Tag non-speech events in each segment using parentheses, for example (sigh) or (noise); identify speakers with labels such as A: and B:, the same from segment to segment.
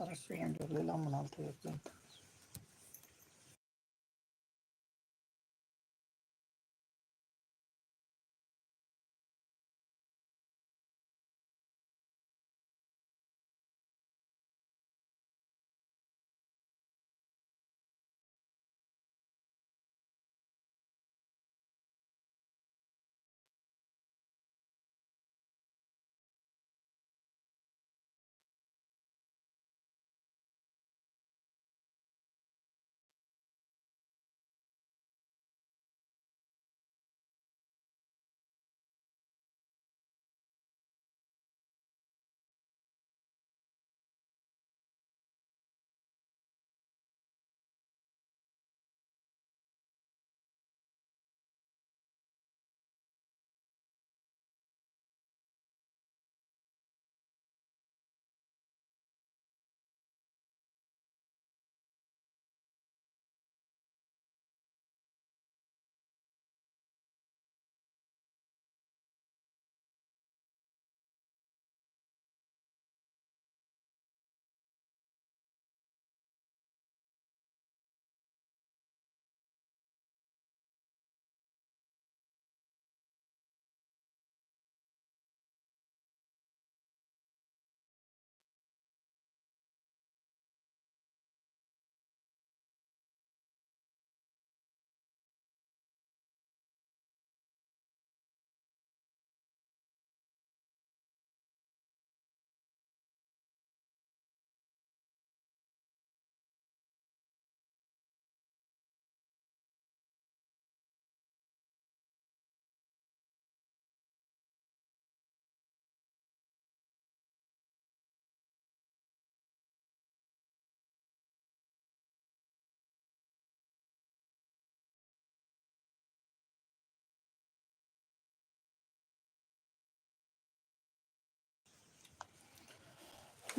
A: araştırıyorum. Böyle lan bunu altı yapıyorum.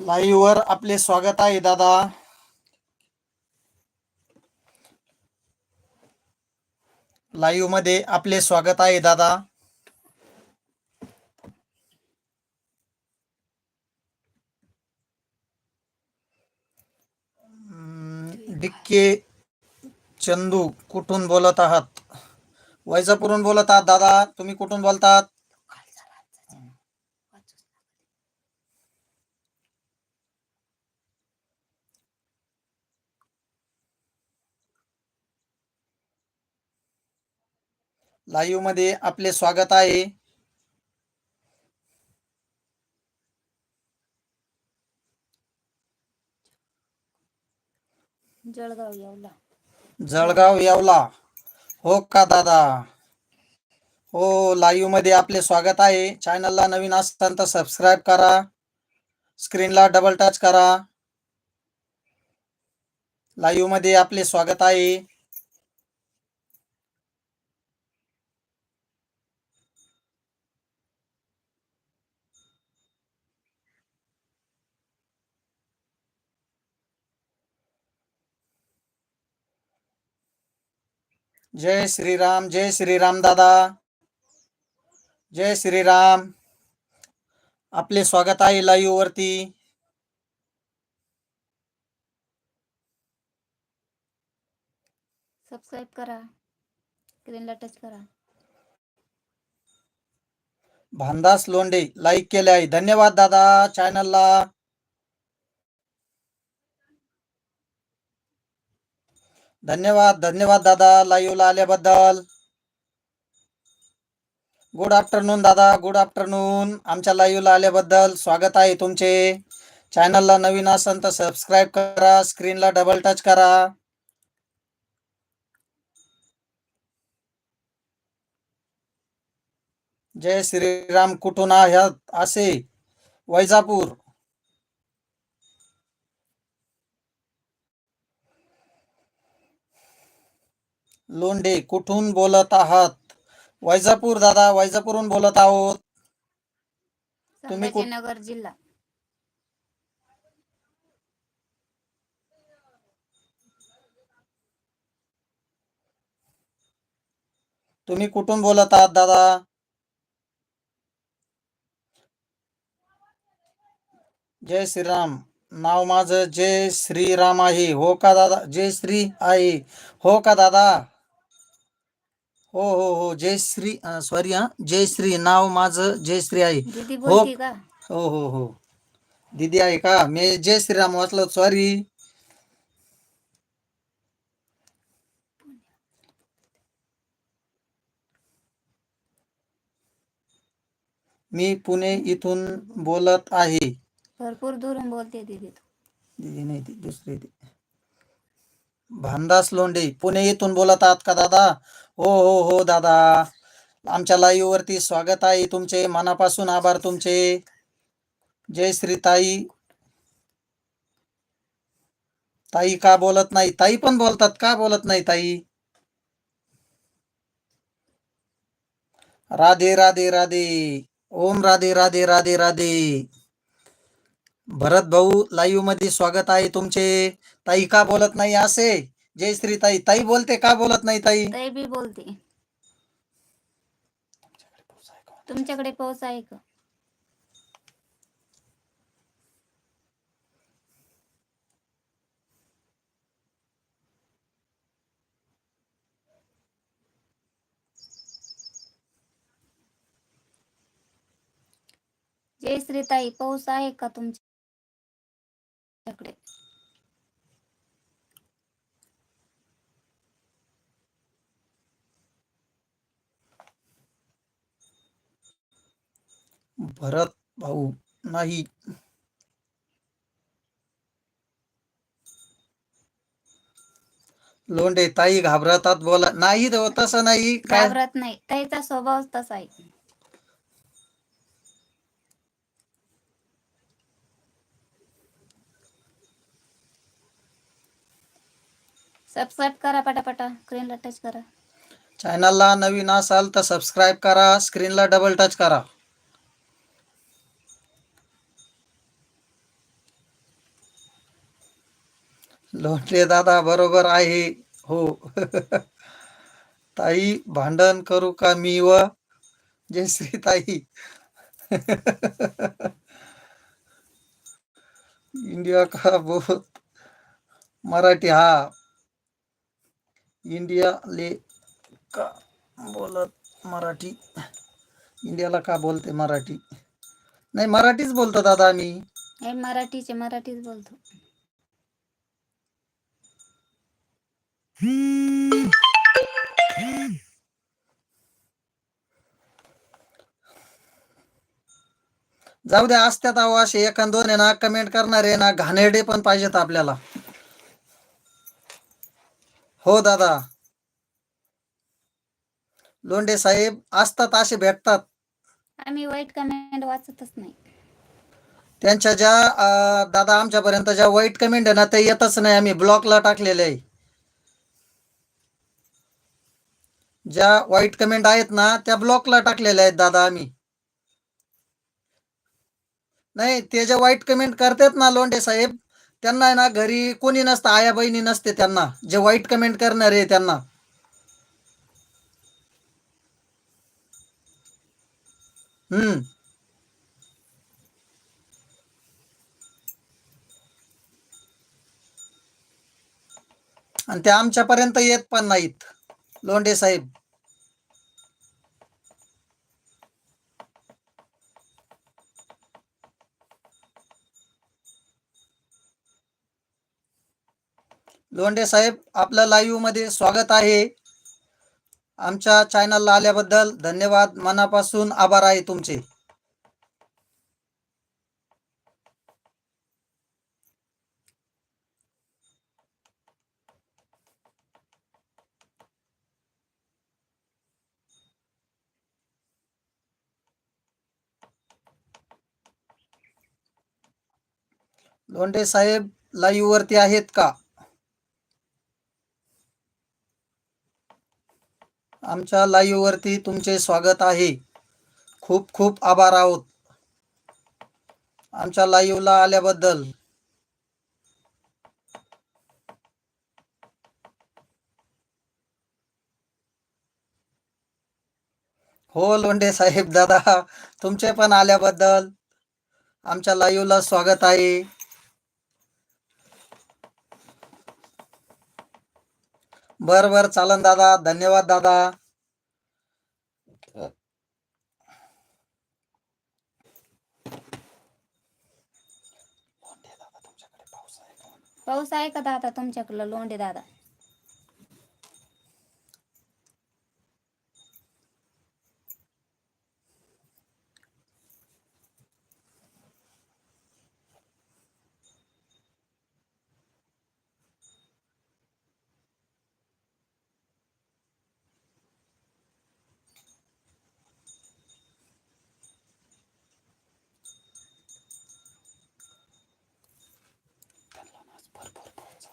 A: Live वर आपले स्वागत आहे दादा. लाईव्हमध्ये आपले स्वागत आहे दादा. डिक्के चंदू कुठून बोलत आहात? वैजापूरून बोलत आहात दादा. तुम्ही कुठून बोलतात? लाईव्हमध्ये आपले स्वागत आहे.
B: जळगाव येवला.
A: जळगाव येवला. हो का दादा? हो लाईव्हमध्ये आपले स्वागत आहे. चॅनलला नवीन असताना तर सबस्क्राईब करा. स्क्रीनला डबल टच करा. लाईव्हमध्ये आपले स्वागत आहे. जय श्रीराम जय श्रीराम दादा. जय श्रीराम. आपले स्वागत आहे लाईव्ह वरती.
B: सबस्क्राईब करा. स्क्रीनला टच करा.
A: भानदास लोंडे लाईक केले आहे धन्यवाद दादा चॅनलला धन्यवाद धन्यवाद दादा लाईव्हला आल्याबद्दल. गुड आफ्टरनून दादा गुड आफ्टरनून आमच्या लाईव्हला आल्याबद्दल स्वागत आहे तुमचे. चॅनलला नवीन असेल तर सबस्क्राईब करा स्क्रीनला डबल टच करा. जय श्रीराम कुठून आहात? असे वैजापूर. लोंढे कुठून बोलत आहात? वैजापूर दादा वैजापूरहून बोलत आहोत. तुम्ही कुठ-
B: संभाजीनगर जिल्हा.
A: तुम्ही कुठून बोलत आहात दादा? जय श्रीराम. नाव माझं जय श्रीराम आहे. हो का दादा? जय श्री आहे हो का दादा? हो हो हो. जय श्री सॉरी हा. जय श्री नाव माझं जय श्री आहे.
B: दीदी
A: हो.
B: बोलती का?
A: हो हो हो. दीदी आहे का? मी जय श्रीराम वाचलं सॉरी मी पुणे इथून बोलत आहे.
B: भरपूर दुरून बोलते दीदी तू.
A: दीदी नाही ती दुसरी ती. भानदास लोंढे पुणे इथून बोलत आहात का दादा? हो हो हो दादा. आमच्या लाईव्ह वरती स्वागत आहे. तुमचे मनापासून आभार तुमचे. जय श्री ताई. ताई का बोलत नाही? ताई पण बोलतात. का बोलत नाही ताई? राधे राधे राधे. ओम राधे राधे राधे राधे. भरत भाऊ लाईव्हमध्ये स्वागत आहे तुमचे. ताई का बोलत नाही असे? जय श्री ताई. ताई बोलते का बोलत नाही ताई?
B: ताई बी बोलते. तुमच्याकडे पाऊस आहे का? जय श्री ताई पाऊस आहे का तुमच्याकडे
A: भरत भाऊ नाही. लोंढे ताई घाबरतात बोला. नाही तसं नाही. काय?
B: घाबरत नाही. ताईचा स्वभाव तसा आहे. सबस्क्राईब करा पटापटा. स्क्रीनला टच करा.
A: चॅनलला नवीन असाल तर सबस्क्राईब करा. स्क्रीनला डबल टच करा. लोंढे दादा बरोबर आहे. हो. (laughs) ताई भांडण करू का मी व जयश्री ताई? (laughs) इंडिया का बहुत मराठी? हा. इंडिया ले का बोलत मराठी? इंडियाला का बोलते मराठी? नाही मराठीच बोलतो दादा आम्ही.
B: मराठीचे मराठीच बोलतो.
A: जाऊ द्या असत्यात अहो असे एखाद दोन आहे ना कमेंट करणारे ना घाणेरडे पण पाहिजेत आपल्याला. हो दादा. लोंढे साहेब असतात असे भेटतात.
B: आम्ही वाईट कमेंट वाचतच नाही.
A: त्यांच्या ज्या अं, दादा आमच्यापर्यंत ज्या वाईट कमेंट आहे ना ते येतच नाही. आम्ही ब्लॉकला टाकलेले आहे. ज्या वाईट कमेंट आहेत ना त्या ब्लॉकला टाकलेल्या आहेत दादा आम्ही. नाही ते जे वाईट कमेंट करतात ना लोंढे साहेब त्यांना आहे ना घरी कोणी नसतं आया बहिणी नसते त्यांना. जे वाईट कमेंट करणार आहे त्यांना. हम्म. आणि ते आमच्यापर्यंत येत पण नाहीत. लोंढे साहेब. लोंढे साहेब आपलं लाईव्हमध्ये स्वागत आहे. आमच्या चॅनलला आल्याबद्दल धन्यवाद. मनापासून आभार आहे तुमचे. लोंढे साहेब लाईव्ह वरती आहेत का? आमच्या लाईव्हवरती तुमचे स्वागत आहे. खूप खूप आभार आहोत. आमच्या लाईव्हला आल्याबद्दल. हो लोंडे साहेब दादा तुमचे पण आल्याबद्दल आमच्या लाईव्हला स्वागत आहे. बर बर. चालन दादा. धन्यवाद दादा.
B: पाऊस आहे का दादा तुमच्याकडलं लोंढे दादा.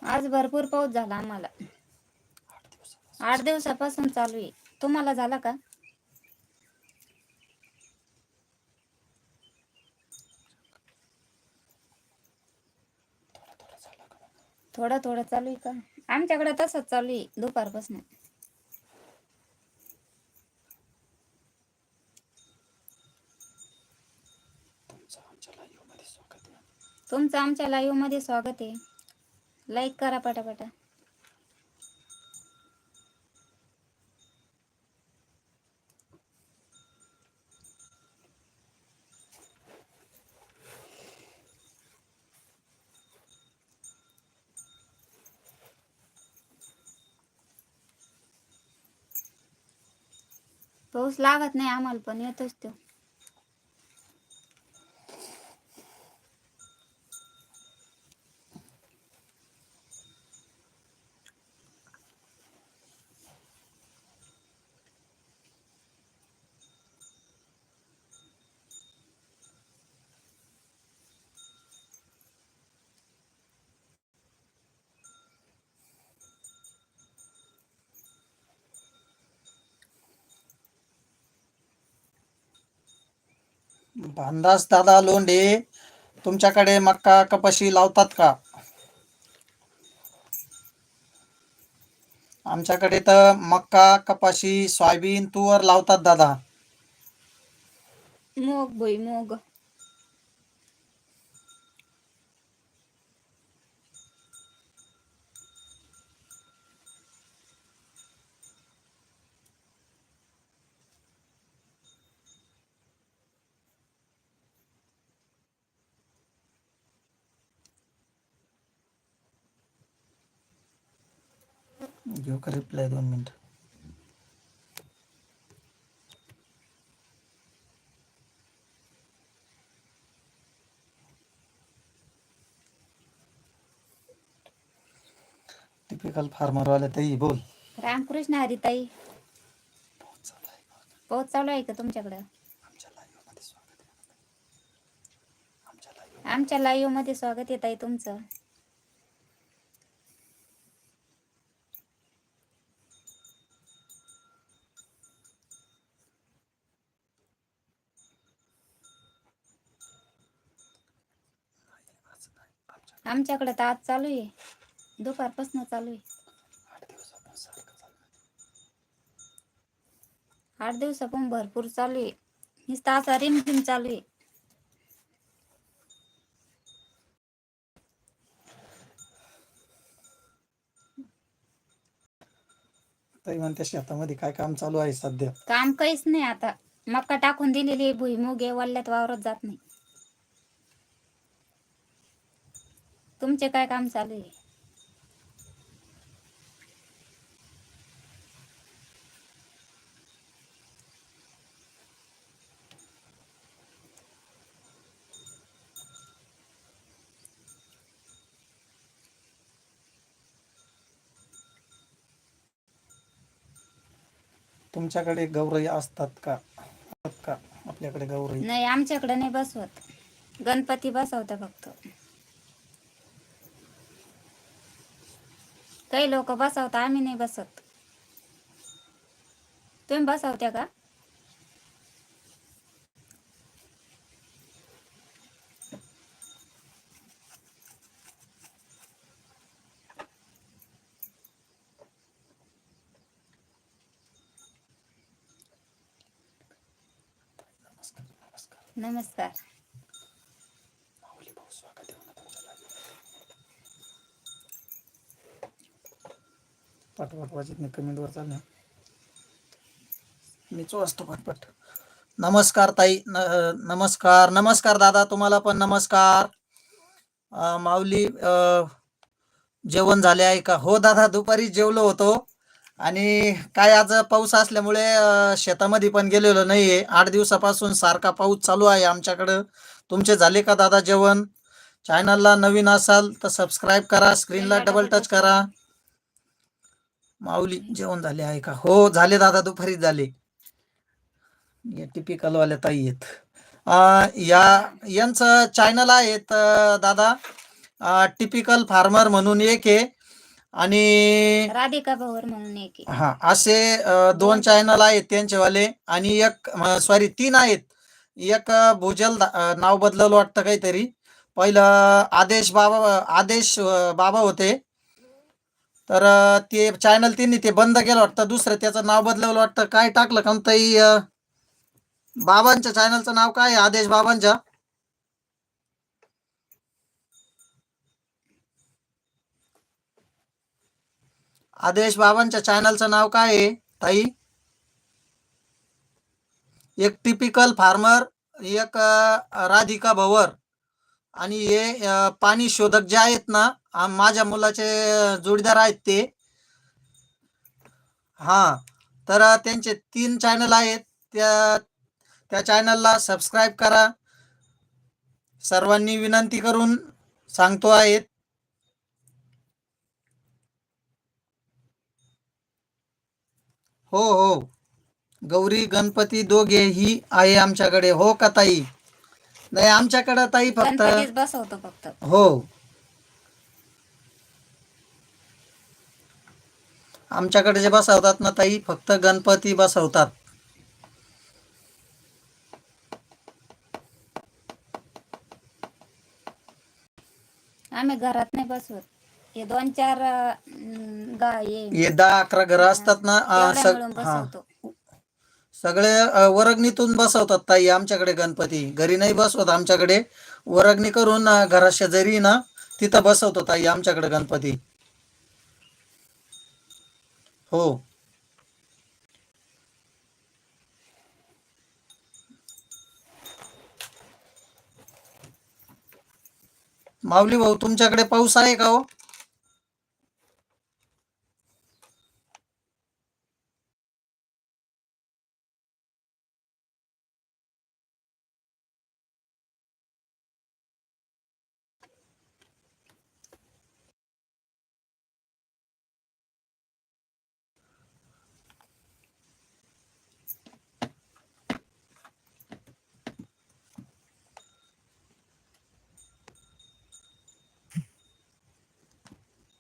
B: आज भरपूर पाऊस झाला आम्हाला. आठ दिवसापासून चालू आहे. तुम्हाला झाला का? थोडं थोडं चालू आहे का? आमच्याकडे तसंच चालू आहे दुपारपासून. तुमचं आमच्या लाईव्हमध्ये स्वागत आहे. लाईक करा पटापटा. पाऊस लागत नाही आम्हाला पण येतोच तो.
A: भानदास दादा लोंढे तुमच्याकडे मक्का कपाशी लावतात का? आमच्याकडे तर मक्का कपाशी सोयाबीन तूर लावतात दादा.
B: मूग भुईमूग
A: घेऊ का रिप्लाय दोन मिनिट? टिपिकल फार्मर वाले ताई बोल.
B: रामकृष्ण हरिताई पाऊस चालू आहे का तुमच्याकडं? आमच्या लाईव्हमध्ये स्वागत येत आहे तुमचं. आमच्याकडे तर आज चालू आहे. दुपारपासून चालू आहे. आठ दिवसापासून भरपूर चालू आहे. नुसतं असा रिमझिम चालू आहे.
A: म्हणते शेतामध्ये काय काम चालू आहे सध्या?
B: काम काहीच नाही आता. मक्का टाकून दिलेली भुईमुग आहे वल्ल्यात वावरत जात नाही. तुमचे काय काम चालू आहे?
A: तुमच्याकडे गौरई असतात का? असतात का? आपल्याकडे गौरई.
B: नाही आमच्याकडे नाही बसवत. गणपती बसवता फक्त. काही लोक बसवता आम्ही नाही बसत. तुम्ही बसवत्या का? नमस्कार.
A: पटपट वाचित नाही कमेंटवर चालू आहे. मीच वाचतो पटपट. नमस्कार ताई न- नमस्कार नमस्कार दादा तुम्हाला पण नमस्कार. माऊली जेवण झाले आहे का? हो दादा दुपारी जेवलो होतो. आणि काय आज पाऊस असल्यामुळे शेतामध्ये पण गेलेलो नाहीये. आठ दिवसापासून सारखा पाऊस चालू आहे आमच्याकडं. तुमचे झाले का दादा जेवण? चॅनलला नवीन असाल तर सबस्क्राईब करा स्क्रीनला डबल टच करा. माऊली जेवण झाले आहे का? हो झाले दादा दुपारी झाले. या टिपिकल वाल्या ताई आहेत. या यांचं चॅनल आहेत दादा. टिपिकल फार्मर म्हणून एक आहे. आणि
B: राधिका भवर म्हणून एक.
A: हा असे दोन चॅनल आहेत त्यांचेवाले. आणि एक सॉरी तीन आहेत. एक भुजल नाव बदललं वाटतं काहीतरी. पहिलं आदेश बाबा आदेश बाबा होते. तर ते चॅनल त्यांनी ते बंद केलं वाटतं. दुसरं त्याचं नाव बदलवलं वाटतं. काय टाकलं का ताई बाबांच्या चॅनलचं नाव काय आहे? आदेश बाबांच्या? आदेश बाबांच्या चॅनलचं नाव काय आहे? ताई? एक टिपिकल फार्मर एक राधिका भवर. आणि हे पाणी शोधक जे आहेत ना माझ्या मुलाचे जोडीदार आहेत ते. हा तर त्यांचे तीन चॅनल आहेत. त्या त्या चॅनलला सबस्क्राईब करा. सर्वांनी विनंती करून सांगतो आहेत. हो हो. गौरी गणपती दोघेही आहे आमच्याकडे. हो का ताई? नाही आमच्याकडे ताई फक्त
B: बसवतो फक्त.
A: हो. आमच्याकडे जे बसवतात ना ताई फक्त गणपती बसवतात.
B: आम्ही घरात नाही बसवत. हे दोन चार अं, गा हे
A: हे दहा अकरा घर असतात ना आ,
B: तेवढ्या
A: सग-
B: मिळून
A: हा.
B: बसवतो.
A: सगळे अ, वर्गणीतून बसवतात ताई आमच्याकडे गणपती. घरी नाही बसवत आमच्याकडे. वर्गणी करून अ, घरा शेजारी ना तिथं बसवतो ताई आमच्याकडे गणपती. हो. माऊली भाऊ तुमच्याकडे पाऊस आहे का हो?